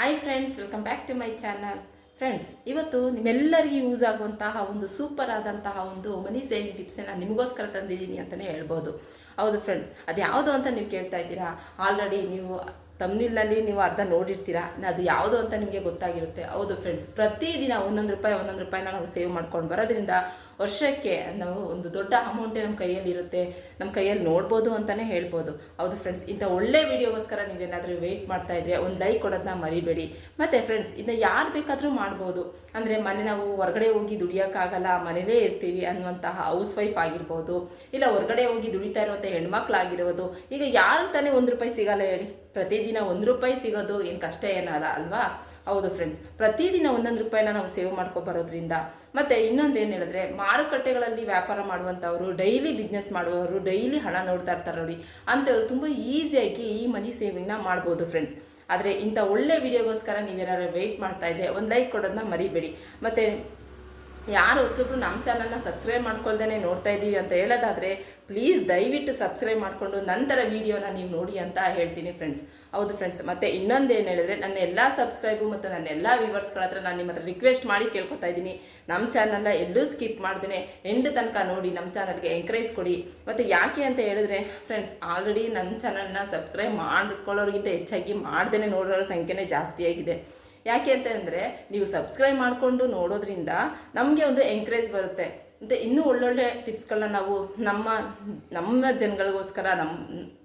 Hi friends welcome back to my channel friends ಇವತ್ತು ನಿಮ್ಮೆಲ್ಲರಿಗೂ use ಆಗುವಂತಹ ಒಂದು ಸೂಪರ್ ಆದಂತಹ ಒಂದು ಮನಿ ಸೇವಿಂಗ್ ಟಿಪ್ಸನ್ನು ನಿಮಗೋಸ್ಕರ ತಂದಿದ್ದೀನಿ ಅಂತಲೇ ಹೇಳ್ಬೋದು. ಹೌದು ಫ್ರೆಂಡ್ಸ್ ಅದು ಯಾವುದು ಅಂತ ನೀವು ಕೇಳ್ತಾ ಇದ್ದೀರಾ? ಆಲ್ರೆಡಿ ನೀವು ತಮ್ನಿಲ್ನಲ್ಲಿ ನೀವು ಅರ್ಧ ನೋಡಿರ್ತೀರಾ? ಅದು ಯಾವುದು ಅಂತ ನಿಮಗೆ ಗೊತ್ತಾಗಿರುತ್ತೆ. ಹೌದು ಫ್ರೆಂಡ್ಸ್ ಪ್ರತಿದಿನ ಒಂದೊಂದು ರೂಪಾಯಿ, ಒಂದೊಂದು ರೂಪಾಯಿನ ನಾವು ಸೇವ್ ಮಾಡ್ಕೊಂಡು ಬರೋದ್ರಿಂದ ವರ್ಷಕ್ಕೆ ನಾವು ಒಂದು ದೊಡ್ಡ ಅಮೌಂಟೇ ನಮ್ಮ ಕೈಯಲ್ಲಿ ಇರುತ್ತೆ ನಮ್ಮ ಕೈಯಲ್ಲಿ ನೋಡ್ಬೋದು ಅಂತಲೇ ಹೇಳ್ಬೋದು. ಹೌದು ಫ್ರೆಂಡ್ಸ್ ಇಂಥ ಒಳ್ಳೆ ವಿಡಿಯೋಗೋಸ್ಕರ ನೀವೇನಾದರೂ ವೆಯ್ಟ್ ಮಾಡ್ತಾ ಇದ್ರೆ ಒಂದು ಲೈಕ್ ಕೊಡೋದನ್ನ ಮರಿಬೇಡಿ. ಮತ್ತು ಫ್ರೆಂಡ್ಸ್ ಇನ್ನು ಯಾರು ಬೇಕಾದರೂ ಮಾಡ್ಬೋದು. ಅಂದರೆ ಮನೆ ನಾವು ಹೊರಗಡೆ ಹೋಗಿ ದುಡಿಯೋಕ್ಕಾಗಲ್ಲ, ಮನೇಲೇ ಇರ್ತೀವಿ ಅನ್ನುವಂತಹ ಹೌಸ್ ವೈಫ್ ಆಗಿರ್ಬೋದು, ಇಲ್ಲ ಹೊರಗಡೆ ಹೋಗಿ ದುಡಿತಾ ಇರುವಂಥ ಹೆಣ್ಮಕ್ಳಾಗಿರ್ಬೋದು ಈಗ ಯಾರು ತಾನೇ ಒಂದು ರೂಪಾಯಿ ಸಿಗಲ್ಲ ಹೇಳಿ. ಪ್ರತಿದಿನ ಒಂದು ರೂಪಾಯಿ ಸಿಗೋದು ಏನು ಕಷ್ಟ ಏನಲ್ಲ, ಅಲ್ವಾ? ಹೌದು ಫ್ರೆಂಡ್ಸ್ ಪ್ರತಿದಿನ ಒಂದೊಂದು ರೂಪಾಯಿನ ನಾವು ಸೇವ್ ಮಾಡ್ಕೊ ಬರೋದ್ರಿಂದ ಮತ್ತು ಇನ್ನೊಂದು ಏನು ಹೇಳಿದ್ರೆ, ಮಾರುಕಟ್ಟೆಗಳಲ್ಲಿ ವ್ಯಾಪಾರ ಮಾಡುವಂಥವ್ರು ಡೈಲಿ ಬಿಸ್ನೆಸ್ ಮಾಡುವವರು ಡೈಲಿ ಹಣ ನೋಡ್ತಾ ಇರ್ತಾರೆ ನೋಡಿ. ಅಂಥವ್ರು ತುಂಬ ಈಸಿಯಾಗಿ ಈ ಮನಿ ಸೇವಿಂಗ್ನ ಮಾಡ್ಬೋದು ಫ್ರೆಂಡ್ಸ್ ಆದರೆ ಇಂಥ ಒಳ್ಳೆ ವಿಡಿಯೋಗೋಸ್ಕರ ನೀವೇನಾದ್ರು ವೆಯ್ಟ್ ಮಾಡ್ತಾ ಇದ್ರೆ ಒಂದು ಲೈಕ್ ಕೊಡೋದನ್ನ ಮರಿಬೇಡಿ. ಮತ್ತು ಯಾರು ಹೊಸಬ್ರು ನಮ್ಮ ಚಾನಲ್ನ ಸಬ್ಸ್ಕ್ರೈಬ್ ಮಾಡ್ಕೊಳ್ದೇ ನೋಡ್ತಾ ಇದ್ದೀವಿ ಅಂತ ಹೇಳೋದಾದರೆ ಪ್ಲೀಸ್ ದಯವಿಟ್ಟು ಸಬ್ಸ್ಕ್ರೈಬ್ ಮಾಡಿಕೊಂಡು ನಂತರ ವೀಡಿಯೋನ ನೀವು ನೋಡಿ ಅಂತ ಹೇಳ್ತೀನಿ ಫ್ರೆಂಡ್ಸ್ ಹೌದು ಫ್ರೆಂಡ್ಸ್ ಮತ್ತು ಇನ್ನೊಂದು ಏನು ಹೇಳಿದ್ರೆ, ನನ್ನ ಎಲ್ಲ ಸಬ್ಸ್ಕ್ರೈಬು ಮತ್ತು ನನ್ನ ಎಲ್ಲ ವ್ಯೂವರ್ಸ್ಗಳ ಹತ್ರ ನಾನು ನಿಮ್ಮ ಹತ್ರ ರಿಕ್ವೆಸ್ಟ್ ಮಾಡಿ ಕೇಳ್ಕೊತಾ ಇದ್ದೀನಿ. ನಮ್ಮ ಚಾನಲ್ನ ಎಲ್ಲೂ ಸ್ಕಿಪ್ ಮಾಡ್ದೇ ಎಂಡ್ ತನಕ ನೋಡಿ ನಮ್ಮ ಚಾನಲ್ಗೆ ಎಂಕರೇಜ್ ಕೊಡಿ. ಮತ್ತು ಯಾಕೆ ಅಂತ ಹೇಳಿದ್ರೆ ಫ್ರೆಂಡ್ಸ್ ಆಲ್ರೆಡಿ ನನ್ನ ಚಾನಲ್ನ ಸಬ್ಸ್ಕ್ರೈಬ್ ಮಾಡ್ಕೊಳ್ಳೋರಿಗಿಂತ ಹೆಚ್ಚಾಗಿ ಮಾಡ್ದೇ ನೋಡೋರ ಸಂಖ್ಯೆನೇ ಜಾಸ್ತಿಯಾಗಿದೆ ಯಾಕೆ ಅಂತಂದರೆ ನೀವು ಸಬ್ಸ್ಕ್ರೈಬ್ ಮಾಡಿಕೊಂಡು ನೋಡೋದ್ರಿಂದ ನಮಗೆ ಒಂದು ಎಂಕರೇಜ್ ಬರುತ್ತೆ. ಮತ್ತು ಇನ್ನೂ ಒಳ್ಳೊಳ್ಳೆ ಟಿಪ್ಸ್ಗಳನ್ನ ನಾವು ನಮ್ಮ ನಮ್ಮ ಜನಗಳಿಗೋಸ್ಕರ ನಮ್ಮ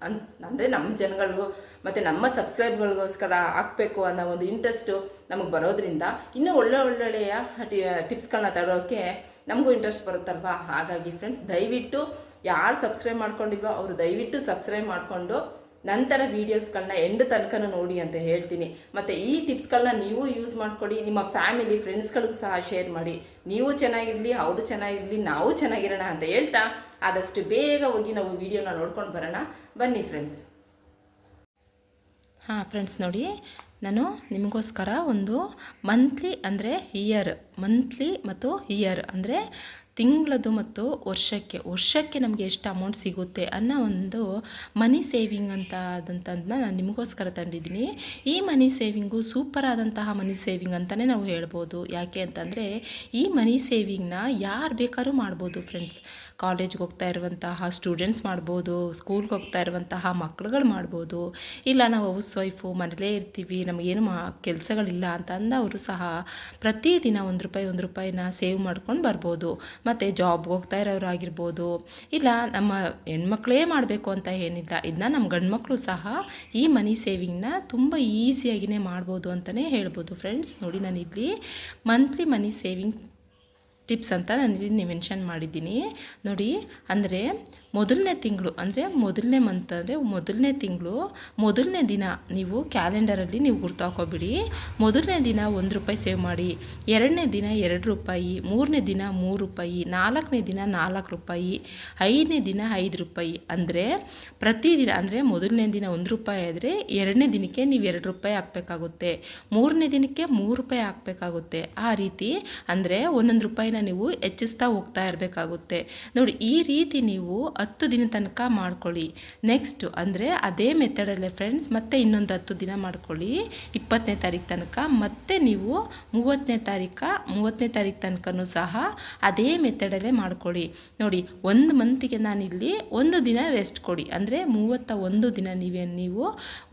ಅನ್, ಅಂದರೆ ನಮ್ಮ ಜನಗಳಿಗೂ ಮತ್ತು ನಮ್ಮ ಸಬ್ಸ್ಕ್ರೈಬ್ಗಳಿಗೋಸ್ಕರ ಹಾಕಬೇಕು ಅನ್ನೋ ಒಂದು ಇಂಟ್ರೆಸ್ಟು ನಮಗೆ ಬರೋದ್ರಿಂದ ಇನ್ನೂ ಒಳ್ಳೆ ಒಳ್ಳೊಳ್ಳೆಯ ಟಿ, ಟಿಪ್ಸ್ಗಳನ್ನ ತರೋಕ್ಕೆ ನಮಗೂ ಇಂಟ್ರೆಸ್ಟ್ ಬರುತ್ತಲ್ವಾ? ಹಾಗಾಗಿ ಫ್ರೆಂಡ್ಸ್ ದಯವಿಟ್ಟು ಯಾರು ಸಬ್ಸ್ಕ್ರೈಬ್ ಮಾಡ್ಕೊಂಡಿಲ್ವೋ ಅವರು ದಯವಿಟ್ಟು ಸಬ್ಸ್ಕ್ರೈಬ್ ಮಾಡಿಕೊಂಡು ನಂತರ ವೀಡಿಯೋಸ್ಗಳನ್ನ ಎಂಡ್ ತನಕ ನೋಡಿ ಅಂತ ಹೇಳ್ತೀನಿ. ಮತ್ತು ಈ ಟಿಪ್ಸ್ಗಳನ್ನ ನೀವು ಯೂಸ್ ಮಾಡ್ಕೊಡಿ, ನಿಮ್ಮ ಫ್ಯಾಮಿಲಿ ಫ್ರೆಂಡ್ಸ್ಗಳಿಗೂ ಸಹ ಶೇರ್ ಮಾಡಿ. ನೀವು ಚೆನ್ನಾಗಿರಲಿ, ಅವರು ಚೆನ್ನಾಗಿರಲಿ, ನಾವು ಚೆನ್ನಾಗಿರೋಣ ಅಂತ ಹೇಳ್ತಾ ಆದಷ್ಟು ಬೇಗ ಹೋಗಿ ನಾವು ವಿಡಿಯೋನ ನೋಡ್ಕೊಂಡು ಬರೋಣ. ಬನ್ನಿ ಫ್ರೆಂಡ್ಸ್ ಹಾಂ ಫ್ರೆಂಡ್ಸ್ ನೋಡಿ, ನಾನು ನಿಮಗೋಸ್ಕರ ಒಂದು ಮಂತ್ಲಿ ಅಂದರೆ ಇಯರ್ ಮಂತ್ಲಿ ಮತ್ತು ಇಯರ್ ಅಂದರೆ ತಿಂಗಳದು ಮತ್ತು ವರ್ಷಕ್ಕೆ ವರ್ಷಕ್ಕೆ ನಮಗೆ ಎಷ್ಟು ಅಮೌಂಟ್ ಸಿಗುತ್ತೆ ಅನ್ನೋ ಒಂದು ಮನಿ ಸೇವಿಂಗ್ ಅಂತ ಆದಂಥದ್ದನ್ನ ನಾನು ನಿಮಗೋಸ್ಕರ ತಂದಿದ್ದೀನಿ. ಈ ಮನಿ ಸೇವಿಂಗು ಸೂಪರ್ ಆದಂತಹ ಮನಿ ಸೇವಿಂಗ್ ಅಂತಲೇ ನಾವು ಹೇಳ್ಬೋದು. ಯಾಕೆ ಅಂತಂದರೆ ಈ ಮನಿ ಸೇವಿಂಗ್ನ ಯಾರು ಬೇಕಾದ್ರೂ ಮಾಡ್ಬೋದು ಫ್ರೆಂಡ್ಸ್ ಕಾಲೇಜ್ಗೆ ಹೋಗ್ತಾ ಇರುವಂತಹ ಸ್ಟೂಡೆಂಟ್ಸ್ ಮಾಡ್ಬೋದು ಸ್ಕೂಲ್ಗೆ ಹೋಗ್ತಾ ಇರುವಂತಹ ಮಕ್ಳುಗಳು ಮಾಡ್ಬೋದು. ಇಲ್ಲ ನಾವು ಹೌಸ್ ವೈಫು ಮನೇಲೇ ಇರ್ತೀವಿ ನಮಗೇನು ಮಾ, ಕೆಲಸಗಳಿಲ್ಲ ಅಂತ ಅಂದವರು ಸಹ ಪ್ರತಿದಿನ ಒಂದು ರೂಪಾಯಿ, ಒಂದು ರೂಪಾಯಿನ ಸೇವ್ ಮಾಡ್ಕೊಂಡು ಬರ್ಬೋದು. ಮತ್ತು ಜಾಬ್ಗೆ ಹೋಗ್ತಾ ಇರೋರು ಆಗಿರ್ಬೋದು. ಇಲ್ಲ ನಮ್ಮ ಹೆಣ್ಮಕ್ಳೇ ಮಾಡಬೇಕು ಅಂತ ಏನಿಲ್ಲ ಇದನ್ನ ನಮ್ಮ ಗಂಡ್ಮಕ್ಳು ಸಹ ಈ ಮನಿ ಸೇವಿಂಗ್ನ ತುಂಬ ಈಸಿಯಾಗಿಯೇ ಮಾಡ್ಬೋದು ಅಂತಲೇ ಹೇಳ್ಬೋದು. ಫ್ರೆಂಡ್ಸ್ ನೋಡಿ ನಾನು ಇಲ್ಲಿ ಮಂತ್ಲಿ ಮನಿ ಸೇವಿಂಗ್ ಟಿಪ್ಸ್ ಅಂತ ನಾನು ಇಲ್ಲಿ ಮೆನ್ಷನ್ ಮಾಡಿದ್ದೀನಿ. ನೋಡಿ ಅಂದರೆ ಮೊದಲನೇ ತಿಂಗಳು ಅಂದರೆ ಮೊದಲನೇ ಮಂತ್ ಅಂದರೆ ಮೊದಲನೇ ತಿಂಗಳು, ಮೊದಲನೇ ದಿನ ನೀವು ಕ್ಯಾಲೆಂಡರಲ್ಲಿ ನೀವು ಗುರ್ತಾಕೋಬಿಡಿ. ಮೊದಲನೇ ದಿನ ಒಂದು ರೂಪಾಯಿ ಸೇವ್ ಮಾಡಿ, ಎರಡನೇ ದಿನ ಎರಡು ರೂಪಾಯಿ, ಮೂರನೇ ದಿನ ಮೂರು ರೂಪಾಯಿ, ನಾಲ್ಕನೇ ದಿನ ನಾಲ್ಕು ರೂಪಾಯಿ, ಐದನೇ ದಿನ ಐದು ರೂಪಾಯಿ. ಅಂದರೆ ಪ್ರತಿದಿನ ಅಂದರೆ ಮೊದಲನೇ ದಿನ ಒಂದು ರೂಪಾಯಿ ಆದರೆ ಎರಡನೇ ದಿನಕ್ಕೆ ನೀವು ಎರಡು ರೂಪಾಯಿ ಹಾಕಬೇಕಾಗುತ್ತೆ. ಮೂರನೇ ದಿನಕ್ಕೆ ಮೂರು ರೂಪಾಯಿ ಹಾಕಬೇಕಾಗುತ್ತೆ. ಆ ರೀತಿ ಅಂದರೆ ಒಂದೊಂದು ರೂಪಾಯಿನ ನೀವು ಹೆಚ್ಚಿಸ್ತಾ ಹೋಗ್ತಾ ಇರಬೇಕಾಗುತ್ತೆ. ನೋಡಿ, ಈ ರೀತಿ ನೀವು ಹತ್ತು ದಿನ ತನಕ ಮಾಡ್ಕೊಳ್ಳಿ. ನೆಕ್ಸ್ಟು ಅಂದರೆ ಅದೇ ಮೆಥಡಲ್ಲೇ ಫ್ರೆಂಡ್ಸ್ ಮತ್ತೆ ಇನ್ನೊಂದು ಹತ್ತು ದಿನ ಮಾಡ್ಕೊಳ್ಳಿ. ಇಪ್ಪತ್ತನೇ ತಾರೀಕು ತನಕ ಮತ್ತೆ ನೀವು ಮೂವತ್ತನೇ ತಾರೀಕು ಮೂವತ್ತನೇ ತಾರೀಕು ತನಕನೂ ಸಹ ಅದೇ ಮೆಥಡಲ್ಲೇ ಮಾಡ್ಕೊಳ್ಳಿ. ನೋಡಿ, ಒಂದು ಮಂತಿಗೆ ನಾನಿಲ್ಲಿ ಒಂದು ದಿನ ರೆಸ್ಟ್ ಕೊಡಿ. ಅಂದರೆ ಮೂವತ್ತ ಒಂದು ದಿನ ನೀವೇ, ನೀವು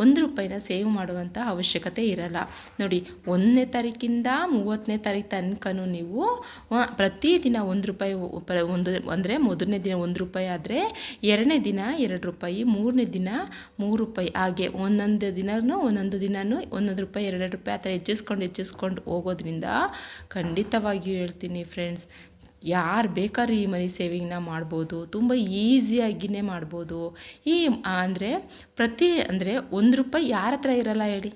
ಒಂದು ರೂಪಾಯಿನ ಸೇವ್ ಮಾಡುವಂಥ ಅವಶ್ಯಕತೆ ಇರಲ್ಲ. ನೋಡಿ, ಒಂದನೇ ತಾರೀಕಿಂದ ಮೂವತ್ತನೇ ತಾರೀಕು ತನಕನೂ ನೀವು ಪ್ರತಿದಿನ ಒಂದು ರೂಪಾಯಿ ಒಂದು, ಅಂದರೆ ಮೊದಲನೇ ದಿನ ಒಂದು ರೂಪಾಯಿ ಆದರೆ ಎರಡನೇ ದಿನ ಎರಡು ರೂಪಾಯಿ, ಮೂರನೇ ದಿನ ಮೂರು ರೂಪಾಯಿ. ಹಾಗೆ ಒಂದೊಂದು ದಿನವೂ ಒಂದೊಂದು ದಿನವೂ ಒಂದೊಂದು ರೂಪಾಯಿ ಎರಡು ರೂಪಾಯಿ ಆ ಥರ ಹೆಚ್ಚಿಸ್ಕೊಂಡು ಹೆಚ್ಚಿಸ್ಕೊಂಡು ಹೋಗೋದ್ರಿಂದ ಖಂಡಿತವಾಗಿಯೂ ಹೇಳ್ತೀನಿ ಫ್ರೆಂಡ್ಸ್ ಯಾರು ಬೇಕಾದ್ರೂ ಈ ಮನಿ ಸೇವಿಂಗ್ನ ಮಾಡ್ಬೋದು. ತುಂಬ ಈಸಿಯಾಗಿಯೇ ಮಾಡ್ಬೋದು. ಈ ಅಂದರೆ ಪ್ರತಿ, ಅಂದರೆ ಒಂದು ರೂಪಾಯಿ ಯಾರ ಹತ್ರ ಇರಲ್ಲ ಹೇಳಿ?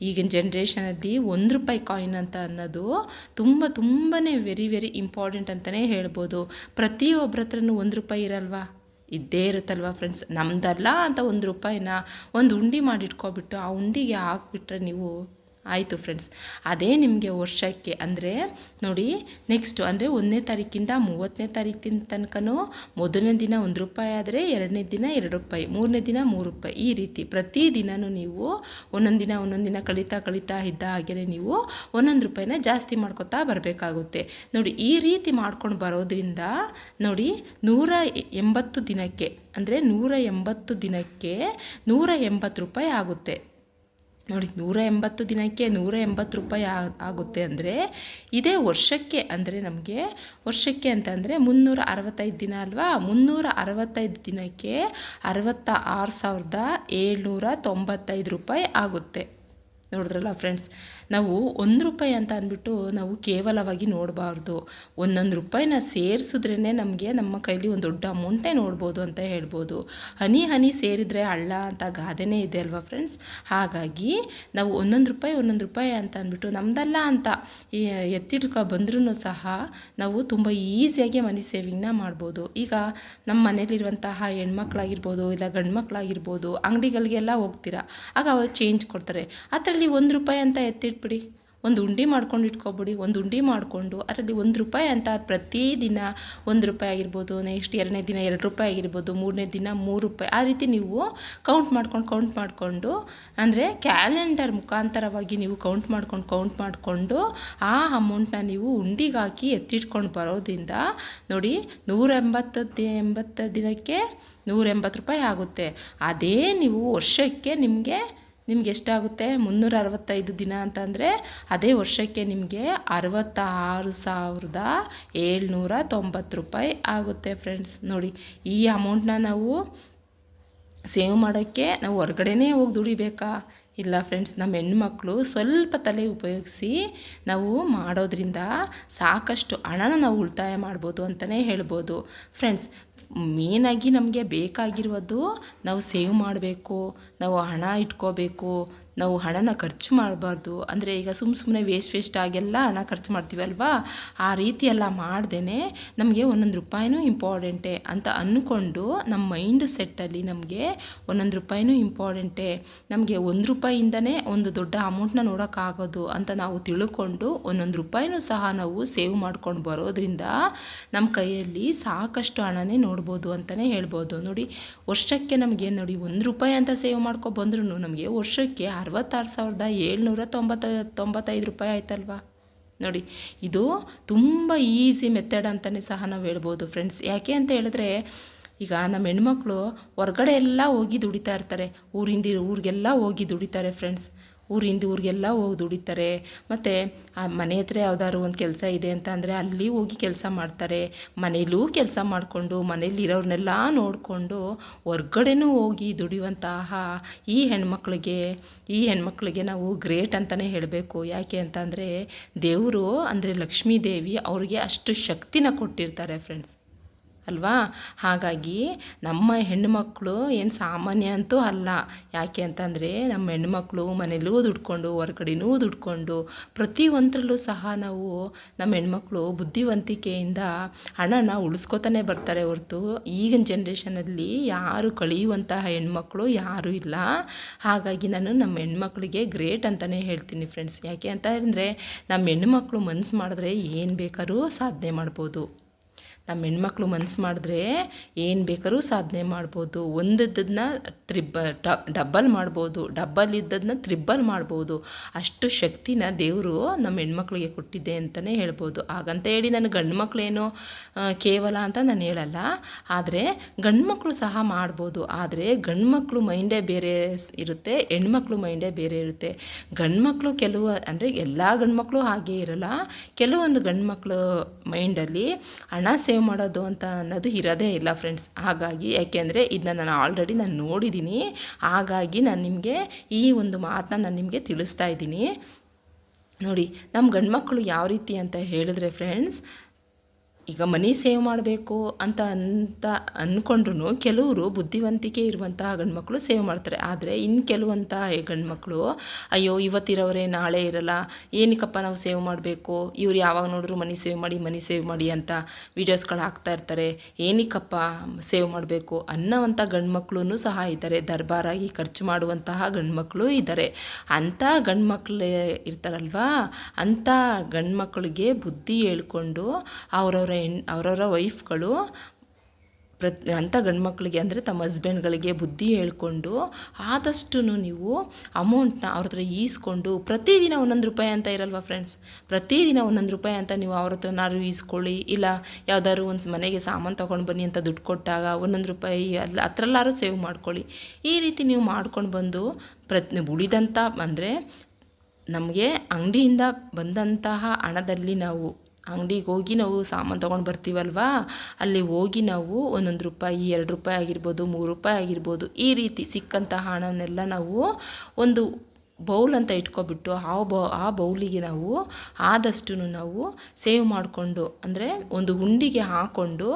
ಈಗಿನ ಜನ್ರೇಷನಲ್ಲಿ ಒಂದು ರೂಪಾಯಿ ಕಾಯಿನ್ ಅಂತ ಅನ್ನೋದು ತುಂಬ ತುಂಬಾ ವೆರಿ ವೆರಿ ಇಂಪಾರ್ಟೆಂಟ್ ಅಂತಲೇ ಹೇಳ್ಬೋದು. ಪ್ರತಿಯೊಬ್ಬರ ಹತ್ರನೂ ಒಂದು ರೂಪಾಯಿ ಇರಲ್ವಾ? ಇದ್ದೇ ಇರುತ್ತಲ್ವ ಫ್ರೆಂಡ್ಸ್ ನಮ್ದಲ್ಲ ಅಂತ ಒಂದು ರೂಪಾಯಿನ ಒಂದು ಉಂಡೆ ಮಾಡಿಟ್ಕೊಬಿಟ್ಟು ಆ ಉಂಡಿಗೆ ಹಾಕ್ಬಿಟ್ರೆ ನೀವು ಆಯಿತು ಫ್ರೆಂಡ್ಸ್ ಅದೇ ನಿಮಗೆ ವರ್ಷಕ್ಕೆ ಅಂದರೆ ನೋಡಿ ನೆಕ್ಸ್ಟು ಅಂದರೆ ಒಂದನೇ ತಾರೀಕಿಂದ ಮೂವತ್ತನೇ ತಾರೀಕಿನ ತನಕನೂ ಮೊದಲನೇ ದಿನ ಒಂದು ರೂಪಾಯಿ ಆದರೆ ಎರಡನೇ ದಿನ ಎರಡು ರೂಪಾಯಿ, ಮೂರನೇ ದಿನ ಮೂರು ರೂಪಾಯಿ. ಈ ರೀತಿ ಪ್ರತಿ ದಿನವೂ ನೀವು ಒಂದೊಂದು ದಿನ ಒಂದೊಂದು ದಿನ ಕಳೀತಾ ಕಳೀತಾ ಇದ್ದ ಹಾಗೆಯೇ ನೀವು ಒಂದೊಂದು ರೂಪಾಯಿನ ಜಾಸ್ತಿ ಮಾಡ್ಕೊತಾ ಬರಬೇಕಾಗುತ್ತೆ. ನೋಡಿ, ಈ ರೀತಿ ಮಾಡ್ಕೊಂಡು ಬರೋದ್ರಿಂದ ನೋಡಿ, ನೂರ ಎಂಬತ್ತು ದಿನಕ್ಕೆ ಅಂದರೆ ನೂರ ಎಂಬತ್ತು ದಿನಕ್ಕೆ ನೂರ ಎಂಬತ್ತು ರೂಪಾಯಿ ಆಗುತ್ತೆ. ನೋಡಿ ನೂರ ಎಂಬತ್ತು ದಿನಕ್ಕೆ ನೂರ ಎಂಬತ್ತು ರೂಪಾಯಿ ಆಗುತ್ತೆ ಅಂದರೆ, ಇದೇ ವರ್ಷಕ್ಕೆ ಅಂದರೆ ನಮಗೆ, ವರ್ಷಕ್ಕೆ ಅಂತಂದರೆ ಮುನ್ನೂರ ಅರವತ್ತೈದು ದಿನ ಅಲ್ವಾ? ಮುನ್ನೂರ ಅರವತ್ತೈದು ದಿನಕ್ಕೆ ಅರವತ್ತ ಆರು ಸಾವಿರದ ಏಳ್ನೂರ ತೊಂಬತ್ತೈದು ರೂಪಾಯಿ ಆಗುತ್ತೆ. ನೋಡಿದ್ರಲ್ಲ ಫ್ರೆಂಡ್ಸ್ ನಾವು ಒಂದು ರೂಪಾಯಿ ಅಂತ ಅಂದ್ಬಿಟ್ಟು ನಾವು ಕೇವಲವಾಗಿ ನೋಡಬಾರ್ದು. ಒಂದೊಂದು ರೂಪಾಯಿನ ಸೇರಿಸಿದ್ರೇ ನಮಗೆ ನಮ್ಮ ಕೈಲಿ ಒಂದು ದೊಡ್ಡ ಅಮೌಂಟೇ ನೋಡ್ಬೋದು ಅಂತ ಹೇಳ್ಬೋದು. ಹನಿ ಹನಿ ಸೇರಿದರೆ ಅಳ್ಳ ಅಂತ ಗಾದೆನೇ ಇದೆ ಅಲ್ವಾ ಫ್ರೆಂಡ್ಸ್ ಹಾಗಾಗಿ ನಾವು ಒಂದೊಂದು ರೂಪಾಯಿ ಒಂದೊಂದು ರೂಪಾಯಿ ಅಂತ ಅಂದ್ಬಿಟ್ಟು ನಮ್ಮದಲ್ಲ ಅಂತ ಎತ್ತಿಟ್ಕ ಬಂದ್ರೂ ಸಹ ನಾವು ತುಂಬ ಈಸಿಯಾಗಿ ಮನಿ ಸೇವಿಂಗ್ನ ಮಾಡ್ಬೋದು. ಈಗ ನಮ್ಮ ಮನೇಲಿರುವಂತಹ ಹೆಣ್ಮಕ್ಳಾಗಿರ್ಬೋದು ಇಲ್ಲ ಗಂಡು ಮಕ್ಕಳಾಗಿರ್ಬೋದು ಅಂಗಡಿಗಳಿಗೆಲ್ಲ ಹೋಗ್ತೀರಾ, ಆಗ ಅವರು ಚೇಂಜ್ ಕೊಡ್ತಾರೆ. ಅದರಲ್ಲಿ ಒಂದು ರೂಪಾಯಿ ಅಂತ ಎತ್ತಿಟ್ಟು ಇಟ್ಬಿಡಿ ಒಂದು ಉಂಡೆ ಮಾಡ್ಕೊಂಡು ಇಟ್ಕೊಬಿಡಿ. ಒಂದು ಉಂಡೆ ಮಾಡಿಕೊಂಡು ಅದರಲ್ಲಿ ಒಂದು ರೂಪಾಯಿ ಅಂತ ಪ್ರತಿದಿನ ಒಂದು ರೂಪಾಯಿ ಆಗಿರ್ಬೋದು ನೆಕ್ಸ್ಟ್ ಎರಡನೇ ದಿನ ಎರಡು ರೂಪಾಯಿ ಆಗಿರ್ಬೋದು, ಮೂರನೇ ದಿನ ಮೂರು ರೂಪಾಯಿ. ಆ ರೀತಿ ನೀವು ಕೌಂಟ್ ಮಾಡ್ಕೊಂಡು ಕೌಂಟ್ ಮಾಡಿಕೊಂಡು, ಅಂದರೆ ಕ್ಯಾಲೆಂಡರ್ ಮುಖಾಂತರವಾಗಿ ನೀವು ಕೌಂಟ್ ಮಾಡ್ಕೊಂಡು ಕೌಂಟ್ ಮಾಡಿಕೊಂಡು ಆ ಅಮೌಂಟನ್ನ ನೀವು ಉಂಡಿಗೆ ಹಾಕಿ ಎತ್ತಿಟ್ಕೊಂಡು ಬರೋದ್ರಿಂದ ನೋಡಿ ನೂರ ಎಂಬತ್ತು ಎಂಬತ್ತು ದಿನಕ್ಕೆ ನೂರ ಎಂಬತ್ತು ರೂಪಾಯಿ ಆಗುತ್ತೆ. ಅದೇ ನೀವು ವರ್ಷಕ್ಕೆ ನಿಮಗೆ ನಿಮ್ಗೆ ಎಷ್ಟಾಗುತ್ತೆ? ಮುನ್ನೂರ ಅರವತ್ತೈದು ದಿನ ಅಂತಂದರೆ ಅದೇ ವರ್ಷಕ್ಕೆ ನಿಮಗೆ ಅರವತ್ತ ಆರು ಸಾವಿರದ ಏಳ್ನೂರ ತೊಂಬತ್ತು ರೂಪಾಯಿ ಆಗುತ್ತೆ ಫ್ರೆಂಡ್ಸ್ ನೋಡಿ, ಈ ಅಮೌಂಟ್ನ ನಾವು ಸೇವ್ ಮಾಡೋಕ್ಕೆ ನಾವು ಹೊರ್ಗಡೆನೇ ಹೋಗಿ ದುಡಿಬೇಕಾ? ಇಲ್ಲ ಫ್ರೆಂಡ್ಸ್ ನಮ್ಮ ಹೆಣ್ಮಕ್ಳು ಸ್ವಲ್ಪ ತಲೆ ಉಪಯೋಗಿಸಿ ನಾವು ಮಾಡೋದ್ರಿಂದ ಸಾಕಷ್ಟು ಹಣನ ನಾವು ಉಳಿತಾಯ ಮಾಡ್ಬೋದು ಅಂತಲೇ ಹೇಳ್ಬೋದು. ಫ್ರೆಂಡ್ಸ್ ಮೇನಾಗಿ ನಮಗೆ ಬೇಕಾಗಿರೋದು ನಾವು ಸೇವ್ ಮಾಡಬೇಕು ನಾವು ಹಣ ಇಟ್ಕೋಬೇಕು ನಾವು ಹಣನ ಖರ್ಚು ಮಾಡಬಾರ್ದು. ಅಂದರೆ ಈಗ ಸುಮ್ಮ ಸುಮ್ಮನೆ ವೇಸ್ಟ್ ವೇಸ್ಟ್ ಆಗೆಲ್ಲ ಹಣ ಖರ್ಚು ಮಾಡ್ತೀವಲ್ವಾ ಆ ರೀತಿ ಎಲ್ಲ ಮಾಡ್ದೇ ನಮಗೆ ಒಂದೊಂದು ರೂಪಾಯಿನೂ ಇಂಪಾರ್ಟೆಂಟೇ ಅಂತ ಅಂದ್ಕೊಂಡು ನಮ್ಮ ಮೈಂಡ್ ಸೆಟ್ಟಲ್ಲಿ ನಮಗೆ ಒಂದೊಂದು ರೂಪಾಯಿನೂ ಇಂಪಾರ್ಟೆಂಟೇ ನಮಗೆ ಒಂದು ರೂಪಾಯಿಂದನೇ ಒಂದು ದೊಡ್ಡ ಅಮೌಂಟ್ನ ನೋಡೋಕ್ಕಾಗೋದು ಅಂತ ನಾವು ತಿಳ್ಕೊಂಡು ಒಂದೊಂದು ರೂಪಾಯಿನೂ ಸಹ ನಾವು ಸೇವ್ ಮಾಡ್ಕೊಂಡು ಬರೋದ್ರಿಂದ ನಮ್ಮ ಕೈಯಲ್ಲಿ ಸಾಕಷ್ಟು ಹಣನೇ ನೋಡ್ಬೋದು ಅಂತಲೇ ಹೇಳ್ಬೋದು. ನೋಡಿ, ವರ್ಷಕ್ಕೆ ನಮಗೆ ನೋಡಿ, ಒಂದು ರೂಪಾಯಿ ಅಂತ ಸೇವ್ ಮಾಡ್ಕೊ ಬಂದ್ರೂ ನಮಗೆ ವರ್ಷಕ್ಕೆ ಅರವತ್ತಾರು ಸಾವಿರದ ಏಳ್ನೂರ ತೊಂಬತ್ತ, ತೊಂಬತ್ತೈದು ರೂಪಾಯಿ ಆಯ್ತಲ್ವಾ? ನೋಡಿ, ಇದು ತುಂಬ ಈಸಿ ಮೆಥಡ್ ಅಂತಲೇ ಸಹ ನಾವು ಹೇಳ್ಬೋದು ಫ್ರೆಂಡ್ಸ್ ಯಾಕೆ ಅಂತ ಹೇಳಿದ್ರೆ, ಈಗ ನಮ್ಮ ಹೆಣ್ಮಕ್ಳು ಹೊರಗಡೆ ಎಲ್ಲ ಹೋಗಿ ದುಡಿತಾ ಇರ್ತಾರೆ. ಊರಿಂದ, ಊರಿಗೆಲ್ಲ ಹೋಗಿ ದುಡಿತಾರೆ ಫ್ರೆಂಡ್ಸ್ ಊರಿಂದ ಊರಿಗೆಲ್ಲ ಹೋಗಿ ದುಡಿತಾರೆ. ಮತ್ತು ಆ ಮನೆ ಹತ್ರ ಯಾವ್ದಾದ್ರು ಒಂದು ಕೆಲಸ ಇದೆ ಅಂತ ಅಂದರೆ ಅಲ್ಲಿ ಹೋಗಿ ಕೆಲಸ ಮಾಡ್ತಾರೆ. ಮನೇಲೂ ಕೆಲಸ ಮಾಡಿಕೊಂಡು ಮನೇಲಿರೋರ್ನೆಲ್ಲ ನೋಡಿಕೊಂಡು ಹೊರ್ಗಡೆನೂ ಹೋಗಿ ದುಡಿಯುವಂತಹ ಈ ಹೆಣ್ಮಕ್ಳಿಗೆ ಈ ಹೆಣ್ಮಕ್ಳಿಗೆ ನಾವು ಗ್ರೇಟ್ ಅಂತಲೇ ಹೇಳಬೇಕು. ಯಾಕೆ ಅಂತಂದರೆ ದೇವರು ಅಂದರೆ ಲಕ್ಷ್ಮೀ ದೇವಿ ಅವ್ರಿಗೆ ಅಷ್ಟು ಶಕ್ತಿನ ಕೊಟ್ಟಿರ್ತಾರೆ ಫ್ರೆಂಡ್ಸ್ ಅಲ್ವಾ? ಹಾಗಾಗಿ ನಮ್ಮ ಹೆಣ್ಣುಮಕ್ಕಳು ಏನು ಸಾಮಾನ್ಯ ಅಂತೂ ಅಲ್ಲ. ಯಾಕೆ ಅಂತಂದರೆ ನಮ್ಮ ಹೆಣ್ಮಕ್ಳು ಮನೇಲೂ ದುಡ್ಕೊಂಡು, ಹೊರಗಡೆನೂ ದುಡ್ಕೊಂಡು ಪ್ರತಿಯೊಂದರಲ್ಲೂ ಸಹ ನಾವು ನಮ್ಮ ಹೆಣ್ಮಕ್ಳು ಬುದ್ಧಿವಂತಿಕೆಯಿಂದ ಹಣನ ಉಳಿಸ್ಕೊತಾನೆ ಬರ್ತಾರೆ ಹೊರತು ಈಗಿನ ಜನ್ರೇಷನಲ್ಲಿ ಯಾರು ಕಳೆಯುವಂತಹ ಹೆಣ್ಮಕ್ಳು ಯಾರೂ ಇಲ್ಲ. ಹಾಗಾಗಿ ನಾನು ನಮ್ಮ ಹೆಣ್ಮಕ್ಳಿಗೆ ಗ್ರೇಟ್ ಅಂತಲೇ ಹೇಳ್ತೀನಿ ಫ್ರೆಂಡ್ಸ್. ಯಾಕೆ ಅಂತ ಅಂದರೆ ನಮ್ಮ ಹೆಣ್ಮಕ್ಳು ಮನಸ್ಸು ಮಾಡಿದ್ರೆ ಏನು ಬೇಕಾದ್ರೂ ಸಾಧನೆ ಮಾಡ್ಬೋದು. ನಮ್ಮ ಹೆಣ್ಮಕ್ಳು ಮನ್ಸು ಮಾಡಿದ್ರೆ ಏನು ಬೇಕಾದ್ರೂ ಸಾಧನೆ ಮಾಡ್ಬೋದು. ಒಂದಿದ್ದದನ್ನ ತ್ರಿಬ್ಬ ಡಬ್ಬಲ್ ಮಾಡ್ಬೋದು. ಡಬ್ಬಲ್ ಇದ್ದದನ್ನ ತ್ರಿಬ್ಬಲ್ ಮಾಡ್ಬೋದು. ಅಷ್ಟು ಶಕ್ತಿನ ದೇವರು ನಮ್ಮ ಹೆಣ್ಮಕ್ಳಿಗೆ ಕೊಟ್ಟಿದ್ದೆ ಅಂತಲೇ ಹೇಳ್ಬೋದು. ಹಾಗಂತ ಹೇಳಿ ನಾನು ಗಂಡು ಮಕ್ಕಳೇನೋ ಕೇವಲ ಅಂತ ನಾನು ಹೇಳಲ್ಲ. ಆದರೆ ಗಂಡು ಮಕ್ಕಳು ಸಹ ಮಾಡ್ಬೋದು. ಆದರೆ ಗಂಡು ಮಕ್ಕಳು ಮೈಂಡೇ ಬೇರೆ ಇರುತ್ತೆ ಹೆಣ್ಮಕ್ಳು ಮೈಂಡೇ ಬೇರೆ ಇರುತ್ತೆ. ಗಂಡು ಮಕ್ಕಳು ಕೆಲವು, ಅಂದರೆ ಎಲ್ಲ ಗಂಡು ಮಕ್ಕಳು ಹಾಗೇ ಇರಲ್ಲ. ಕೆಲವೊಂದು ಗಂಡು ಮಕ್ಕಳು ಮೈಂಡಲ್ಲಿ ಹಣ ಸೇವ್ ಸೇವ್ ಮಾಡೋದು ಅಂತ ಅನ್ನೋದು ಇರೋದೇ ಇಲ್ಲ ಫ್ರೆಂಡ್ಸ್ ಹಾಗಾಗಿ ಯಾಕೆಂದರೆ ಇದನ್ನ ನಾನು ಆಲ್ರೆಡಿ ನಾನು ನೋಡಿದ್ದೀನಿ ಹಾಗಾಗಿ ನಾನು ನಿಮಗೆ ಈ ಒಂದು ಮಾತನ್ನ ನಾನು ನಿಮಗೆ ತಿಳಿಸ್ತಾ ಇದ್ದೀನಿ. ನೋಡಿ ನಮ್ಮ ಗಂಡು ಮಕ್ಕಳು ಯಾವ ರೀತಿ ಅಂತ ಹೇಳಿದ್ರೆ ಫ್ರೆಂಡ್ಸ್ ಈಗ ಮನಿ ಸೇವ್ ಮಾಡಬೇಕು ಅಂತ ಅಂತ ಅಂದ್ಕೊಂಡ್ರು ಕೆಲವರು ಬುದ್ಧಿವಂತಿಕೆ ಇರುವಂತಹ ಗಂಡ್ಮಕ್ಳು ಸೇವ್ ಮಾಡ್ತಾರೆ. ಆದರೆ ಇನ್ನು ಕೆಲವಂತಹ ಗಂಡ್ಮಕ್ಳು, ಅಯ್ಯೋ ಇವತ್ತಿರೋರೆ ನಾಳೆ ಇರಲ್ಲ. ಏನಕ್ಕಪ್ಪ ನಾವು ಸೇವ್ ಮಾಡಬೇಕು? ಇವ್ರು ಯಾವಾಗ ನೋಡಿದ್ರು ಮನಿ ಸೇವ್ ಮಾಡಿ, ಮನಿ ಸೇವ್ ಮಾಡಿ ಅಂತ ವೀಡಿಯೋಸ್ಗಳು ಹಾಕ್ತಾ ಇರ್ತಾರೆ. ಏನಕ್ಕಪ್ಪ ಸೇವ್ ಮಾಡಬೇಕು ಅನ್ನೋವಂಥ ಗಂಡ್ಮಕ್ಳು ಸಹ ಇದ್ದಾರೆ. ದರ್ಬಾರಾಗಿ ಖರ್ಚು ಮಾಡುವಂತಹ ಗಂಡ್ಮಕ್ಳು ಇದ್ದಾರೆ. ಅಂಥ ಗಂಡ್ಮಕ್ಳು ಇರ್ತಾರಲ್ವಾ? ಅಂಥ ಗಂಡ್ಮಕ್ಳಿಗೆ ಬುದ್ಧಿ ಹೇಳ್ಕೊಂಡು ಅವರವರ ಹೆಣ್ ಅವರವರ ವೈಫ್ಗಳು ಪ್ರತ್ ಅಂಥ ಗಂಡ್ಮಕ್ಳಿಗೆ ಅಂದರೆ ತಮ್ಮ ಹಸ್ಬೆಂಡ್ಗಳಿಗೆ ಬುದ್ಧಿ ಹೇಳ್ಕೊಂಡು ಆದಷ್ಟು ನೀವು ಅಮೌಂಟ್ನ ಅವ್ರ ಹತ್ರ ಈಸ್ಕೊಂಡು ಪ್ರತಿದಿನ ಒಂದೊಂದು ರೂಪಾಯಿ ಅಂತ ಇರಲ್ವಾ ಫ್ರೆಂಡ್ಸ್? ಪ್ರತಿದಿನ ಒಂದೊಂದು ರೂಪಾಯಿ ಅಂತ ನೀವು ಅವ್ರ ಹತ್ರನಾದ್ರು ಈಸ್ಕೊಳ್ಳಿ. ಇಲ್ಲ ಯಾವ್ದಾದ್ರು ಒಂದು ಮನೆಗೆ ಸಾಮಾನು ತೊಗೊಂಡು ಬನ್ನಿ ಅಂತ ದುಡ್ಡು ಕೊಟ್ಟಾಗ ಒಂದೊಂದು ರೂಪಾಯಿ ಅಲ್ಲಿ ಹತ್ರಲ್ಲಾರು ಸೇವ್ ಮಾಡ್ಕೊಳ್ಳಿ. ಈ ರೀತಿ ನೀವು ಮಾಡ್ಕೊಂಡು ಬಂದು ಪ್ರತ್ ಉಳಿದಂಥ ಅಂದರೆ ನಮಗೆ ಅಂಗಡಿಯಿಂದ ಬಂದಂತಹ ಹಣದಲ್ಲಿ ನಾವು ಅಂಗಡಿಗೆ ಹೋಗಿ ನಾವು ಸಾಮಾನು ತೊಗೊಂಡು ಬರ್ತೀವಲ್ವಾ? ಅಲ್ಲಿ ಹೋಗಿ ನಾವು ಒಂದೊಂದು ರೂಪಾಯಿ, ಎರಡು ರೂಪಾಯಿ ಆಗಿರ್ಬೋದು, ಮೂರು ರೂಪಾಯಿ ಆಗಿರ್ಬೋದು ಈ ರೀತಿ ಸಿಕ್ಕಂತಹ ಹಣವನ್ನೆಲ್ಲ ನಾವು ಒಂದು ಬೌಲ್ ಅಂತ ಇಟ್ಕೊಬಿಟ್ಟು ಆ ಬೌ, ಆ ಬೌಲಿಗೆ ನಾವು ಆದಷ್ಟು ನಾವು ಸೇವ್ ಮಾಡಿಕೊಂಡು, ಅಂದರೆ ಒಂದು ಹುಂಡಿಗೆ ಹಾಕ್ಕೊಂಡು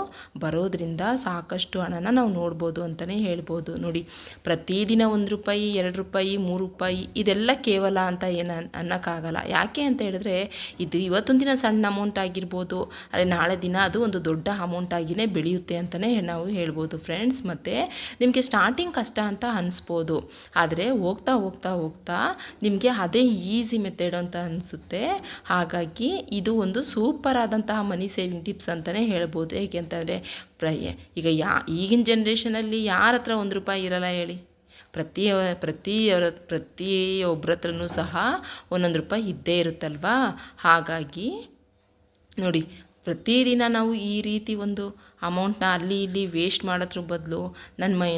ಬರೋದ್ರಿಂದ ಸಾಕಷ್ಟು ಹಣನ ನಾವು ನೋಡ್ಬೋದು ಅಂತಲೇ ಹೇಳ್ಬೋದು. ನೋಡಿ, ಪ್ರತಿದಿನ ಒಂದು ರೂಪಾಯಿ, ಎರಡು ರೂಪಾಯಿ, ಮೂರು ರೂಪಾಯಿ, ಇದೆಲ್ಲ ಕೇವಲ ಅಂತ ಏನು ಅನ್ನೋಕ್ಕಾಗಲ್ಲ. ಯಾಕೆ ಅಂತ ಹೇಳಿದ್ರೆ, ಇದು ಇವತ್ತೊಂದು ದಿನ ಸಣ್ಣ ಅಮೌಂಟ್ ಆಗಿರ್ಬೋದು ಅದೇ ನಾಳೆ ದಿನ ಅದು ಒಂದು ದೊಡ್ಡ ಅಮೌಂಟ್ ಆಗಿಯೇ ಬೆಳೆಯುತ್ತೆ ಅಂತಲೇ ನಾವು ಹೇಳ್ಬೋದು ಫ್ರೆಂಡ್ಸ್ ಮತ್ತು ನಿಮಗೆ ಸ್ಟಾರ್ಟಿಂಗ್ ಕಷ್ಟ ಅಂತ ಅನಿಸ್ಬೋದು. ಆದರೆ ಹೋಗ್ತಾ ಹೋಗ್ತಾ ಹೋಗ್ತಾ ನಿಮಗೆ ಅದೇ ಈಸಿ ಮೆಥಡ್ ಅಂತ ಅನಿಸುತ್ತೆ. ಹಾಗಾಗಿ ಇದು ಒಂದು ಸೂಪರ್ ಆದಂತಹ ಮನಿ ಸೇವಿಂಗ್ ಟಿಪ್ಸ್ ಅಂತಲೇ ಹೇಳ್ಬೋದು. ಏಕೆಂತಂದರೆ ಪ್ರೈ, ಈಗ ಯಾ, ಈಗಿನ ಜನ್ರೇಷನಲ್ಲಿ ಯಾರ ಹತ್ರ ಒಂದು ರೂಪಾಯಿ ಇರಲ್ಲ ಹೇಳಿ. ಪ್ರತಿ ಪ್ರತಿಯವರ ಪ್ರತಿಯೊಬ್ಬರ ಹತ್ರನೂ ಸಹ ಒಂದೊಂದು ರೂಪಾಯಿ ಇದ್ದೇ ಇರುತ್ತಲ್ವಾ? ಹಾಗಾಗಿ ನೋಡಿ, ಪ್ರತಿದಿನ ನಾವು ಈ ರೀತಿ ಒಂದು ಅಮೌಂಟ್ನ ಅಲ್ಲಿ ಇಲ್ಲಿ ವೇಸ್ಟ್ ಮಾಡೋದ್ರ ಬದಲು ನನ್ನ ಮೈ,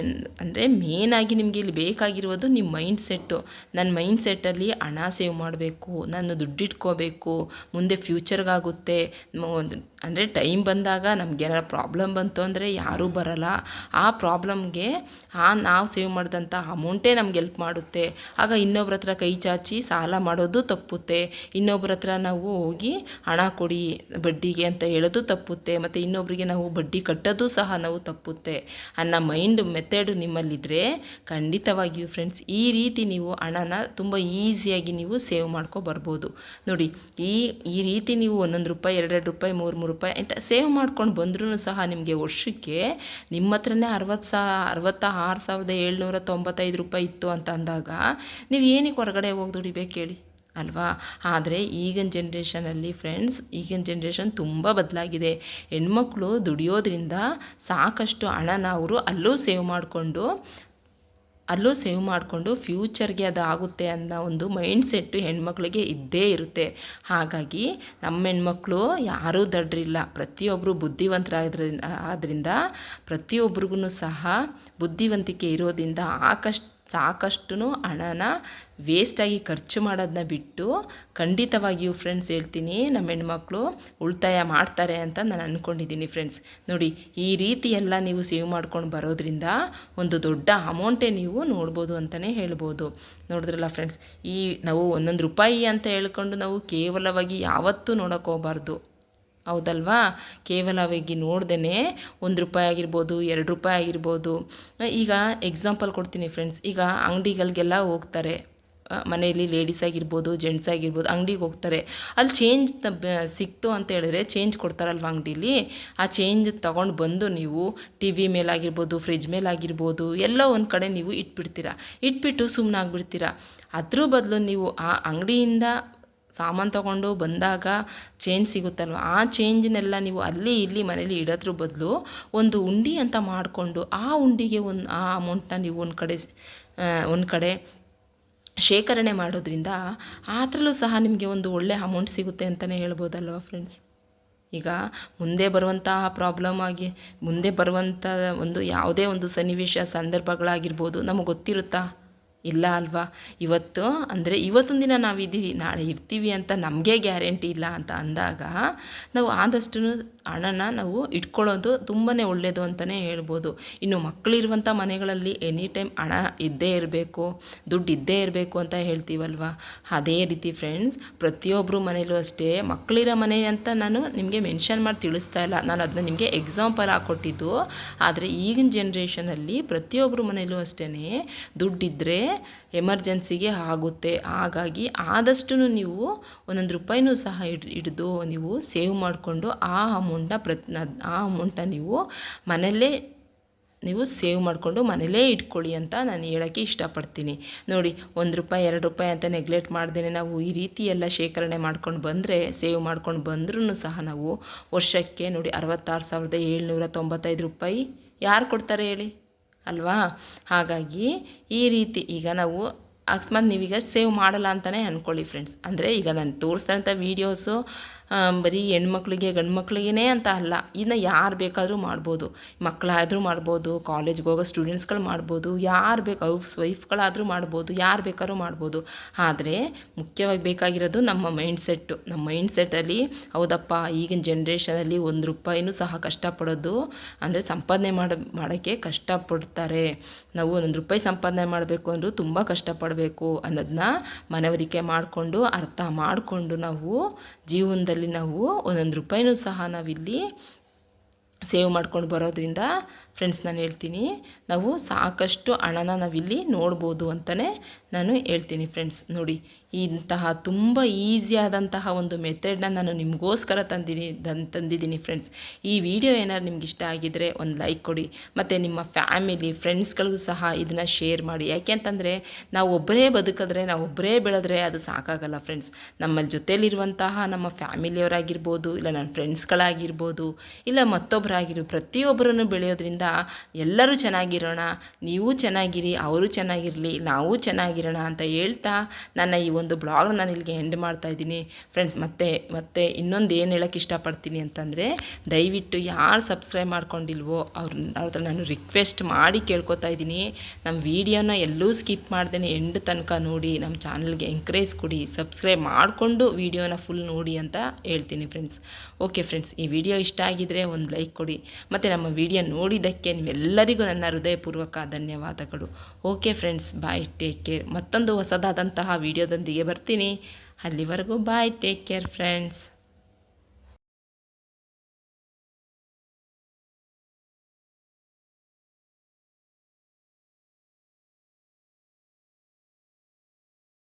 ಅಂದರೆ ಮೇನಾಗಿ ನಿಮಗೆ ಇಲ್ಲಿ ಬೇಕಾಗಿರೋದು ನಿಮ್ಮ ಮೈಂಡ್ ಸೆಟ್ಟು ನನ್ನ ಮೈಂಡ್ ಸೆಟ್ಟಲ್ಲಿ ಹಣ ಸೇವ್ ಮಾಡಬೇಕು ನಾನು ದುಡ್ಡಿಟ್ಕೋಬೇಕು ಮುಂದೆ ಫ್ಯೂಚರ್ಗಾಗುತ್ತೆ ಅಂದರೆ ಟೈಮ್ ಬಂದಾಗ ನಮಗೇನಾರು ಪ್ರಾಬ್ಲಮ್ ಬಂತು ಅಂದರೆ ಯಾರೂ ಬರಲ್ಲ. ಆ ಪ್ರಾಬ್ಲಮ್ಗೆ ಆ ನಾವು ಸೇವ್ ಮಾಡಿದಂಥ ಅಮೌಂಟೇ ನಮ್ಗೆ ಎಲ್ಪ್ ಮಾಡುತ್ತೆ. ಆಗ ಇನ್ನೊಬ್ರ ಹತ್ರ ಕೈ ಚಾಚಿ ಸಾಲ ಮಾಡೋದು ತಪ್ಪುತ್ತೆ. ಇನ್ನೊಬ್ರ ಹತ್ರ ನಾವು ಹೋಗಿ ಹಣ ಕೊಡಿ ಬಡ್ಡಿಗೆ ಅಂತ ಹೇಳೋದು ತಪ್ಪುತ್ತೆ. ಮತ್ತು ಇನ್ನೊಬ್ಬರಿಗೆ ನಾವು ಬಡ್ಡಿ ಕಟ್ಟೋದು ಸಹ ನಾವು ತಪ್ಪುತ್ತೆ. ಅನ್ನೋ ಮೈಂಡ್ ಮೆಥಡ್ ನಿಮ್ಮಲ್ಲಿದ್ದರೆ ಖಂಡಿತವಾಗಿಯೂ ಫ್ರೆಂಡ್ಸ್ ಈ ರೀತಿ ನೀವು ಹಣನ ತುಂಬ ಈಸಿಯಾಗಿ ನೀವು ಸೇವ್ ಮಾಡ್ಕೊ ಬರ್ಬೋದು. ನೋಡಿ, ಈ ಈ ರೀತಿ ನೀವು ಒಂದೊಂದು ರೂಪಾಯಿ, ಎರಡೆರಡು ರೂಪಾಯಿ, ಮೂರು ಮೂರು ರೂಪಾಯಿ ಅಂತ ಸೇವ್ ಮಾಡ್ಕೊಂಡು ಬಂದ್ರೂ ಸಹ ನಿಮಗೆ ವರ್ಷಕ್ಕೆ ನಿಮ್ಮ ಹತ್ರನೇ ಅರವತ್ತು ಸಾ ಅರವತ್ತ ಆರು ಸಾವಿರದ ಏಳ್ನೂರ ತೊಂಬತ್ತೈದು ರೂಪಾಯಿ ಇತ್ತು ಅಂತ ಅಂದಾಗ ನೀವು ಏನಕ್ಕೆ ಹೊರಗಡೆ ಹೋಗಿ ದುಡಿಬೇಕು ಹೇಳಿ? ಅಲ್ವಾ? ಆದರೆ ಈಗಿನ ಜನ್ರೇಷನಲ್ಲಿ ಫ್ರೆಂಡ್ಸ್ ಈಗಿನ ಜನ್ರೇಷನ್ ತುಂಬ ಬದಲಾಗಿದೆ. ಹೆಣ್ಮಕ್ಳು ದುಡಿಯೋದ್ರಿಂದ ಸಾಕಷ್ಟು ಹಣನ ಅವರು ಅಲ್ಲೂ ಸೇವ್ ಮಾಡಿಕೊಂಡು, ಅಲ್ಲೂ ಸೇವ್ ಮಾಡಿಕೊಂಡು ಫ್ಯೂಚರ್ಗೆ ಅದು ಆಗುತ್ತೆ ಅನ್ನೋ ಒಂದು ಮೈಂಡ್ ಸೆಟ್ಟು ಹೆಣ್ಮಕ್ಳಿಗೆ ಇದ್ದೇ ಇರುತ್ತೆ. ಹಾಗಾಗಿ ನಮ್ಮ ಹೆಣ್ಮಕ್ಳು ಯಾರೂ ದಡ್ರಿಲ್ಲ. ಪ್ರತಿಯೊಬ್ಬರು ಬುದ್ಧಿವಂತರಾದ್ರಿಂದ ಆದ್ದರಿಂದ ಪ್ರತಿಯೊಬ್ರಿಗೂ ಸಹ ಬುದ್ಧಿವಂತಿಕೆ ಇರೋದ್ರಿಂದ ಆಕಷ್ಟು ಸಾಕಷ್ಟು ಹಣನ ವೇಸ್ಟಾಗಿ ಖರ್ಚು ಮಾಡೋದನ್ನ ಬಿಟ್ಟು ಖಂಡಿತವಾಗಿಯೂ ಫ್ರೆಂಡ್ಸ್ ಹೇಳ್ತೀನಿ, ನಮ್ಮ ಹೆಣ್ಮಕ್ಳು ಉಳಿತಾಯ ಮಾಡ್ತಾರೆ ಅಂತ ನಾನು ಅಂದ್ಕೊಂಡಿದ್ದೀನಿ ಫ್ರೆಂಡ್ಸ್ ನೋಡಿ, ಈ ರೀತಿ ಎಲ್ಲ ನೀವು ಸೇವ್ ಮಾಡ್ಕೊಂಡು ಬರೋದ್ರಿಂದ ಒಂದು ದೊಡ್ಡ ಅಮೌಂಟೇ ನೀವು ನೋಡ್ಬೋದು ಅಂತಲೇ ಹೇಳ್ಬೋದು. ನೋಡಿದ್ರಲ್ಲ ಫ್ರೆಂಡ್ಸ್ ಈ ನಾವು ಒಂದೊಂದು ರೂಪಾಯಿ ಅಂತ ಹೇಳ್ಕೊಂಡು ನಾವು ಕೇವಲವಾಗಿ ಯಾವತ್ತೂ ನೋಡೋಕೆ ಹೋಗಬಾರ್ದು ಕೇವಲ ಅವಾಗಿ ನೋಡ್ದೇ ಒಂದು ರೂಪಾಯಿ ಆಗಿರ್ಬೋದು, ಎರಡು ರೂಪಾಯಿ ಆಗಿರ್ಬೋದು. ಈಗ ಎಕ್ಸಾಂಪಲ್ ಕೊಡ್ತೀನಿ ಫ್ರೆಂಡ್ಸ್ ಈಗ ಅಂಗಡಿಗಳಿಗೆಲ್ಲ ಹೋಗ್ತಾರೆ. ಮನೆಯಲ್ಲಿ ಲೇಡೀಸ್ ಆಗಿರ್ಬೋದು ಜೆಂಟ್ಸ್ ಆಗಿರ್ಬೋದು, ಅಂಗಡಿಗೆ ಹೋಗ್ತಾರೆ. ಅಲ್ಲಿ ಚೇಂಜ್ ಸಿಕ್ತು ಅಂತ ಹೇಳಿದ್ರೆ ಚೇಂಜ್ ಕೊಡ್ತಾರಲ್ವ ಅಂಗಡೀಲಿ? ಆ ಚೇಂಜ್ ತೊಗೊಂಡು ಬಂದು ನೀವು ಟಿ ವಿ ಮೇಲಾಗಿರ್ಬೋದು ಫ್ರಿಜ್ ಮೇಲಾಗಿರ್ಬೋದು, ಎಲ್ಲ ಒಂದು ಕಡೆ ನೀವು ಇಟ್ಬಿಡ್ತೀರ. ಇಟ್ಬಿಟ್ಟು ಸುಮ್ಮನಾಗ್ಬಿಡ್ತೀರಾ ಅದ್ರ ಬದಲು ನೀವು ಆ ಅಂಗಡಿಯಿಂದ ಸಾಮಾನು ತೊಗೊಂಡು ಬಂದಾಗ ಚೇಂಜ್ ಸಿಗುತ್ತಲ್ವ? ಆ ಚೇಂಜ್ನೆಲ್ಲ ನೀವು ಅಲ್ಲಿ ಇಲ್ಲಿ ಮನೇಲಿ ಇಡೋದ್ರ ಬದಲು ಒಂದು ಉಂಡಿ ಅಂತ ಮಾಡಿಕೊಂಡು ಆ ಉಂಡಿಗೆ ಒಂದು, ಆ ಅಮೌಂಟನ್ನ ನೀವು ಒಂದು ಕಡೆ ಒಂದು ಕಡೆ ಶೇಖರಣೆ ಮಾಡೋದ್ರಿಂದ ಅದರಲ್ಲೂ ಸಹ ನಿಮಗೆ ಒಂದು ಒಳ್ಳೆಯ ಅಮೌಂಟ್ ಸಿಗುತ್ತೆ ಅಂತಲೇ ಹೇಳ್ಬೋದಲ್ವ ಫ್ರೆಂಡ್ಸ್ ಈಗ ಮುಂದೆ ಬರುವಂತಹ ಪ್ರಾಬ್ಲಮ್ ಆಗಿ, ಮುಂದೆ ಬರುವಂಥ ಒಂದು ಯಾವುದೇ ಒಂದು ಸನ್ನಿವೇಶ, ಸಂದರ್ಭಗಳಾಗಿರ್ಬೋದು, ನಮಗೆ ಗೊತ್ತಿರುತ್ತಾ? ಇಲ್ಲ ಅಲ್ವಾ? ಇವತ್ತು ಅಂದರೆ ಇವತ್ತೊಂದು ದಿನ ನಾವು ಇದ್ದೀವಿ ನಾಳೆ ಇರ್ತೀವಿ ಅಂತ ನಮಗೆ ಗ್ಯಾರಂಟಿ ಇಲ್ಲ ಅಂತ ಅಂದಾಗ ನಾವು ಆದಷ್ಟು ಹಣನ ನಾವು ಇಟ್ಕೊಳ್ಳೋದು ತುಂಬಾ ಒಳ್ಳೆಯದು ಅಂತಲೇ ಹೇಳ್ಬೋದು. ಇನ್ನು ಮಕ್ಕಳಿರುವಂಥ ಮನೆಗಳಲ್ಲಿ ಎನಿ ಟೈಮ್ ಹಣ ಇದ್ದೇ ಇರಬೇಕು, ದುಡ್ಡು ಇದ್ದೇ ಇರಬೇಕು ಅಂತ ಹೇಳ್ತೀವಲ್ವ? ಅದೇ ರೀತಿ ಫ್ರೆಂಡ್ಸ್ ಪ್ರತಿಯೊಬ್ಬರು ಮನೇಲೂ ಅಷ್ಟೇ ಮಕ್ಕಳಿರೋ ಮನೆ ಅಂತ ನಾನು ನಿಮಗೆ ಮೆನ್ಷನ್ ಮಾಡಿ ತಿಳಿಸ್ತಾ ಇಲ್ಲ. ನಾನು ಅದನ್ನ ನಿಮಗೆ ಎಕ್ಸಾಂಪಲ್ ಹಾಕ್ಕೊಟ್ಟಿದ್ದು ಆದರೆ ಈಗಿನ ಜನ್ರೇಷನಲ್ಲಿ ಪ್ರತಿಯೊಬ್ಬರು ಮನೇಲೂ ಅಷ್ಟೇ ದುಡ್ಡಿದ್ದರೆ ಎಮರ್ಜೆನ್ಸಿಗೆ ಆಗುತ್ತೆ. ಹಾಗಾಗಿ ಆದಷ್ಟು ನೀವು ಒಂದೊಂದು ರೂಪಾಯಿನೂ ಸಹ ಹಿಡ್ ಹಿಡಿದು ನೀವು ಸೇವ್ ಮಾಡಿಕೊಂಡು ಆ ಅಮೌಂಟ ಪ್ರತ್ ಆ ಅಮೌಂಟ ನೀವು ಮನೆಯಲ್ಲೇ, ನೀವು ಸೇವ್ ಮಾಡಿಕೊಂಡು ಮನೇಲೇ ಇಟ್ಕೊಳ್ಳಿ ಅಂತ ನಾನು ಹೇಳೋಕ್ಕೆ ಇಷ್ಟಪಡ್ತೀನಿ. ನೋಡಿ, ಒಂದು ರೂಪಾಯಿ, ಎರಡು ರೂಪಾಯಿ ಅಂತ ನೆಗ್ಲೆಕ್ಟ್ ಮಾಡ್ದೇ ನಾವು ಈ ರೀತಿ ಎಲ್ಲ ಶೇಖರಣೆ ಮಾಡ್ಕೊಂಡು ಬಂದರೆ, ಸೇವ್ ಮಾಡ್ಕೊಂಡು ಬಂದ್ರೂ ಸಹ ನಾವು ವರ್ಷಕ್ಕೆ ನೋಡಿ ಅರವತ್ತಾರು ಸಾವಿರದ ಏಳ್ನೂರ ತೊಂಬತ್ತೈದು ರೂಪಾಯಿ ಯಾರು ಕೊಡ್ತಾರೆ ಹೇಳಿ? ಅಲ್ವಾ? ಹಾಗಾಗಿ ಈ ರೀತಿ ಈಗ ನಾವು ಅಕಸ್ಮಾತ್ ನೀವೀಗ ಸೇವ್ ಮಾಡಲ್ಲ ಅಂತಲೇ ಅಂದ್ಕೊಳ್ಳಿ ಫ್ರೆಂಡ್ಸ್ ಅಂದರೆ ಈಗ ನಾನು ತೋರಿಸ್ತಂಥ ವೀಡಿಯೋಸು ಬರೀ ಹೆಣ್ಮಕ್ಳಿಗೆ ಗಂಡು ಮಕ್ಳಿಗೇ ಅಂತ ಅಲ್ಲ, ಇನ್ನು ಯಾರು ಬೇಕಾದರೂ ಮಾಡ್ಬೋದು. ಮಕ್ಕಳಾದರೂ ಮಾಡ್ಬೋದು ಕಾಲೇಜ್ಗೆ ಹೋಗೋ ಸ್ಟೂಡೆಂಟ್ಸ್ಗಳು ಮಾಡ್ಬೋದು, ಯಾರು ಬೇಕು ಹೌಸ್ ವೈಫ್ಗಳಾದರೂ ಮಾಡ್ಬೋದು, ಯಾರು ಬೇಕಾದ್ರೂ ಮಾಡ್ಬೋದು. ಆದರೆ ಮುಖ್ಯವಾಗಿ ಬೇಕಾಗಿರೋದು ನಮ್ಮ ಮೈಂಡ್ ಸೆಟ್ಟು ನಮ್ಮ ಮೈಂಡ್ ಸೆಟ್ಟಲ್ಲಿ ಹೌದಪ್ಪ, ಈಗಿನ ಜನ್ರೇಷನಲ್ಲಿ ಒಂದು ರೂಪಾಯಿನೂ ಸಹ ಕಷ್ಟಪಡೋದು ಅಂದರೆ ಸಂಪಾದನೆ ಮಾಡ, ಮಾಡೋಕ್ಕೆ ಕಷ್ಟಪಡ್ತಾರೆ. ನಾವು ಒಂದೊಂದು ರೂಪಾಯಿ ಸಂಪಾದನೆ ಮಾಡಬೇಕು ಅಂದರೂ ತುಂಬ ಕಷ್ಟಪಡಬೇಕು ಅನ್ನೋದನ್ನ ಮನವರಿಕೆ ಮಾಡಿಕೊಂಡು, ಅರ್ಥ ಮಾಡಿಕೊಂಡು ನಾವು ಜೀವನದಲ್ಲಿ ನಾವು ಒಂದೊಂದು ರೂಪಾಯಿನೂ ಸಹ ನಾವಿಲ್ಲಿ ಸೇವ್ ಮಾಡ್ಕೊಂಡು ಬರೋದ್ರಿಂದ ಫ್ರೆಂಡ್ಸ್ ನಾನು ಹೇಳ್ತೀನಿ, ನಾವು ಸಾಕಷ್ಟು ಹಣನ ನಾವಿಲ್ಲಿ ನೋಡ್ಬೋದು ಅಂತಲೇ ನಾನು ಹೇಳ್ತೀನಿ ಫ್ರೆಂಡ್ಸ್ ನೋಡಿ, ಇಂತಹ ತುಂಬ ಈಸಿಯಾದಂತಹ ಒಂದು ಮೆಥಡ್ನ ನಾನು ನಿಮಗೋಸ್ಕರ ತಂದಿನಿ ತಂದಿದ್ದೀನಿ ಫ್ರೆಂಡ್ಸ್ ಈ ವಿಡಿಯೋ ಏನಾದ್ರು ನಿಮ್ಗೆ ಇಷ್ಟ ಆಗಿದ್ದರೆ ಒಂದು ಲೈಕ್ ಕೊಡಿ. ಮತ್ತು ನಿಮ್ಮ ಫ್ಯಾಮಿಲಿ ಫ್ರೆಂಡ್ಸ್ಗಳಿಗೂ ಸಹ ಇದನ್ನು ಶೇರ್ ಮಾಡಿ. ಯಾಕೆ ಅಂತಂದರೆ, ನಾವು ಒಬ್ಬರೇ ಬದುಕಿದ್ರೆ, ನಾವು ಒಬ್ಬರೇ ಬೆಳೆದ್ರೆ ಅದು ಸಾಕಾಗಲ್ಲ ಫ್ರೆಂಡ್ಸ್ ನಮ್ಮಲ್ಲಿ ಜೊತೆಯಲ್ಲಿರುವಂತಹ ನಮ್ಮ ಫ್ಯಾಮಿಲಿಯವರಾಗಿರ್ಬೋದು ಇಲ್ಲ ನನ್ನ ಫ್ರೆಂಡ್ಸ್ಗಳಾಗಿರ್ಬೋದು ಇಲ್ಲ ಮತ್ತೊಬ್ಬರಾಗಿರೋ ಪ್ರತಿಯೊಬ್ಬರನ್ನು ಬೆಳೆಯೋದ್ರಿಂದ ಎಲ್ಲರೂ ಚೆನ್ನಾಗಿರೋಣ, ನೀವು ಚೆನ್ನಾಗಿರಿ, ಅವರು ಚೆನ್ನಾಗಿರಲಿ, ನಾವು ಚೆನ್ನಾಗಿರೋಣ ಅಂತ ಹೇಳ್ತಾ ನನ್ನ ಈ ಒಂದು ಬ್ಲಾಗ್ ನಾನು ಇಲ್ಲಿಗೆ ಎಂಡ್ ಮಾಡ್ತಾ ಇದ್ದೀನಿ. ಫ್ರೆಂಡ್ಸ್ ಮತ್ತೆ ಮತ್ತೆ ಇನ್ನೊಂದು ಏನು ಹೇಳೋಕ್ಕೆ ಇಷ್ಟಪಡ್ತೀನಿ ಅಂತಂದರೆ, ದಯವಿಟ್ಟು ಯಾರು ಸಬ್ಸ್ಕ್ರೈಬ್ ಮಾಡ್ಕೊಂಡಿಲ್ವೋ ಅವ್ರ ಅವ್ರ ನಾನು ರಿಕ್ವೆಸ್ಟ್ ಮಾಡಿ ಕೇಳ್ಕೊತಾ ಇದ್ದೀನಿ. ನಮ್ಮ ವೀಡಿಯೋನ ಎಲ್ಲೂ ಸ್ಕಿಪ್ ಮಾಡ್ದೇನೆ ಎಂಡ್ ತನಕ ನೋಡಿ ನಮ್ಮ ಚಾನಲ್ಗೆ ಎಂಕರೇಜ್ ಕೊಡಿ ಸಬ್ಸ್ಕ್ರೈಬ್ ಮಾಡಿಕೊಂಡು ವೀಡಿಯೋನ ಫುಲ್ ನೋಡಿ ಅಂತ ಹೇಳ್ತೀನಿ ಫ್ರೆಂಡ್ಸ್ ಓಕೆ ಫ್ರೆಂಡ್ಸ್ ಈ ವಿಡಿಯೋ ಇಷ್ಟ ಆಗಿದ್ರೆ ಒಂದು ಲೈಕ್ ಕೊಡಿ. ಮತ್ತು ನಮ್ಮ ವಿಡಿಯೋ ನೋಡಿದ್ದಕ್ಕೆ ನಿಮ್ಮೆಲ್ಲರಿಗೂ ನನ್ನ ಹೃದಯಪೂರ್ವಕ ಧನ್ಯವಾದಗಳು. Okay friends bye take care ಮತ್ತೊಂದು ಹೊಸದಾದಂತಹ ವಿಡಿಯೋದೊಂದಿಗೆ ಬರ್ತೀನಿ. ಅಲ್ಲಿವರೆಗೂ ಬಾಯ್ ಟೇಕ್ ಕೇರ್ ಫ್ರೆಂಡ್ಸ್